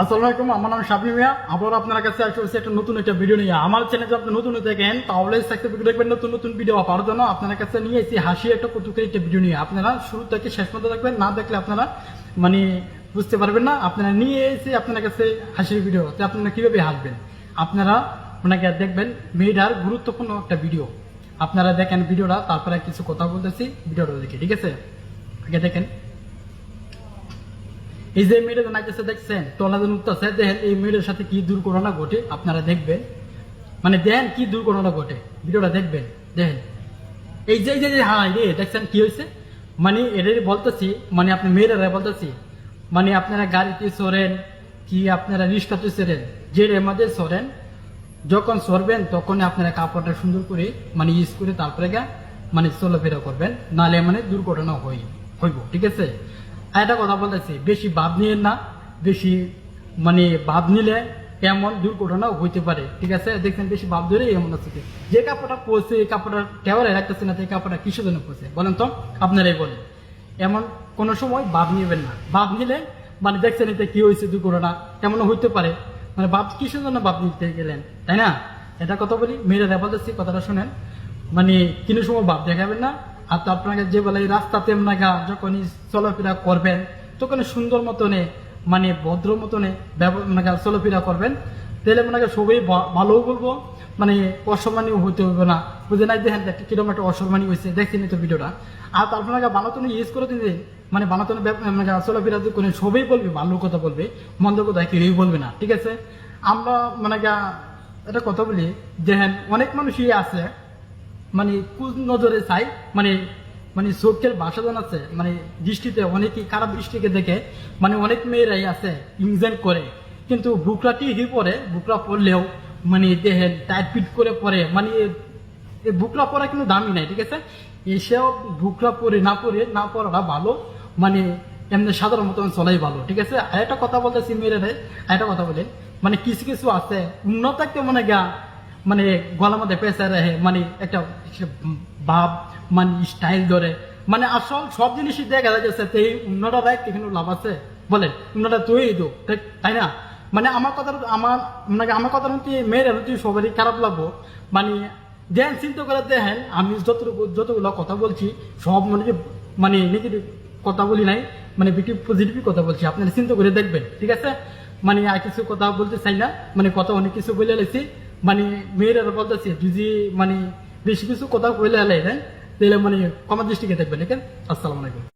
আসসালামু আমার নাম শাবনি মিয়া। আবার আপনার কাছে আসলে হচ্ছে একটা নতুন একটা ভিডিও নিয়ে। আমার চ্যানেলে আপনি নতুন থাকেন, তাহলে দেখবেন নতুন নতুন ভিডিও পাওয়ার জন্য আপনার কাছে নিয়ে এসেছি হাসি একটা কৌতুকের একটা ভিডিও নিয়ে। আপনারা শুরু থেকে শেষ পর্যন্ত দেখবেন, না দেখলে আপনারা মানে বুঝতে পারবেন না। আপনারা নিয়ে এসে আপনার কাছে হাসির ভিডিও তো আপনারা কীভাবে হাসবেন? আপনারা ওনাকে দেখবেন, মেয়েটার গুরুত্বপূর্ণ একটা ভিডিও আপনারা দেখেন ভিডিওটা তারপরে কিছু কথা বলতেছি ভিডিওটা দেখে, ঠিক আছে? আগে দেখেন। এই যে মেয়েটা নাচতেছে, দেখছেন? তলাদের উঠতেছে, দেখেন এই মেয়েটার সাথে কি দুর্ঘটনা ঘটে, আপনারা দেখবেন। মানে দেখেন কি দুর্ঘটনা ঘটে, ভিডিওটা দেখবেন, দেখেন। এই যে যে হাই রে দেখছেন কি হয়েছে? মানে এটাই বলতেছি মানে আপনি মেয়েরা বলতেছি মানে আপনারা গাড়িতে সরেন, কি আপনারা রিক্সাতে সরেন যে মধ্যে সরেন, যখন সরবেন তখন আপনারা কাপড়টা সুন্দর করে মানে ইউজ করে তারপরে গা মানে চলাফেরা করবেন, নাহলে মানে দুর্ঘটনা হই, হইব, ঠিক আছে? একটা কথা বলতেছি, বেশি ভাব নিয়ে না, বেশি মানে ভাব নিলে এমন দুর্ঘটনা হইতে পারে, ঠিক আছে? দেখছেন, বেশি ভাব ধরে এমন আছে যে কাপড়টা পড়ছে এই কাপড়টা টেওয়ারে রাখতেছে না এই কাপড়টা কিসের জন্য পড়ছে বলেন তো, আপনারাই বলেন। এমন কোনো সময় ভাব নিবেন না। ভাব নিলে মানে দেখছেন এতে কি হয়েছে, দুর্ঘটনা এমন হইতে পারে। মানে বাপ কিসের জন্য বাপ নিতে গেলেন, তাই না? এটা কথা বলি, মেয়েরা বলতেছি কথাটা শোনেন। মানে কোনো সময় বাপ দেখাবেন না আর তো আপনাকে যে বলে, এই রাস্তাতে আপনাকে যখনই চলাফেরা করবেন তখন সুন্দর মতনে মানে ভদ্র মতনে মানে চলাফেরা করবেন। তাহলে আপনাকে সবাই ভালোও বলব মানে অসম্মানীয় হইতে হবে না। বুঝে নাই দেখেন একটা একটা অসম্মানী হয়েছে দেখছেন তো ভিডিওটা। আর তারপর নাকি বানাতনে ইউজ করে দিন মানে বানাতনে মানে চলাফেরা করে সবাই বলবে ভালো কথা বলবে, মন্দ কথা কেউই বলবে না, ঠিক আছে? আমরা মানে একটা কথা বলি, দেখেন, অনেক মানুষই আছে মানে নজরে চাই? মানে মানে চোখের বাসাদান আছে মানে দৃষ্টিতে অনেকেই খারাপ দৃষ্টিকে দেখে মানে অনেক মেয়েরাই আছে ইনজেন করে। কিন্তু বুকরাটি হি পরে, বুকরা পরলেও মানে দেহের টাইট ফিট করে পরে মানে বুকরা পরা কিন্তু দামি নাই, ঠিক আছে? এসেও বুকরা পরে না পরে, না পরাটা ভালো মানে এমনি সাধারণ মতন চলাই ভালো, ঠিক আছে? আর একটা কথা বলতেছি মেয়েরা আর একটা কথা বলে। মানে কিছু কিছু আছে, উন্নত একটা মানে গা মানে গলার মধ্যে পেঁচা রাখে মানে একটা ভাব মানে স্টাইল ধরে। মানে আসল সব জিনিসই দেখা যাচ্ছে তো এই উন্নটা রায় কিন্তু লাভ আছে। বলেন উন্নটা তুই তো তাই না? মানে আমার কথা আমার মানে আমার কথা হচ্ছে মেয়েরা হচ্ছে সবারই খারাপ লাগবো। মানে দেন চিন্তা করে দেখেন, আমি যতটুকু, যতগুলো কথা বলছি, সব মানে যে মানে নেগেটিভ কথা বলি নাই মানে পজিটিভ কথা বলছি, আপনারা চিন্তা করে দেখবেন, ঠিক আছে? মানে আর কিছু কথা বলতে চাই না মানে কথা অনেক কিছু বলে এলেছি মানে মেয়েরা বলতেছে, যদি মানে বেশি কিছু কথা বলে হলে তাহলে মানে কমার দৃষ্টিকে থাকবে নাকি আসসালামাইকুম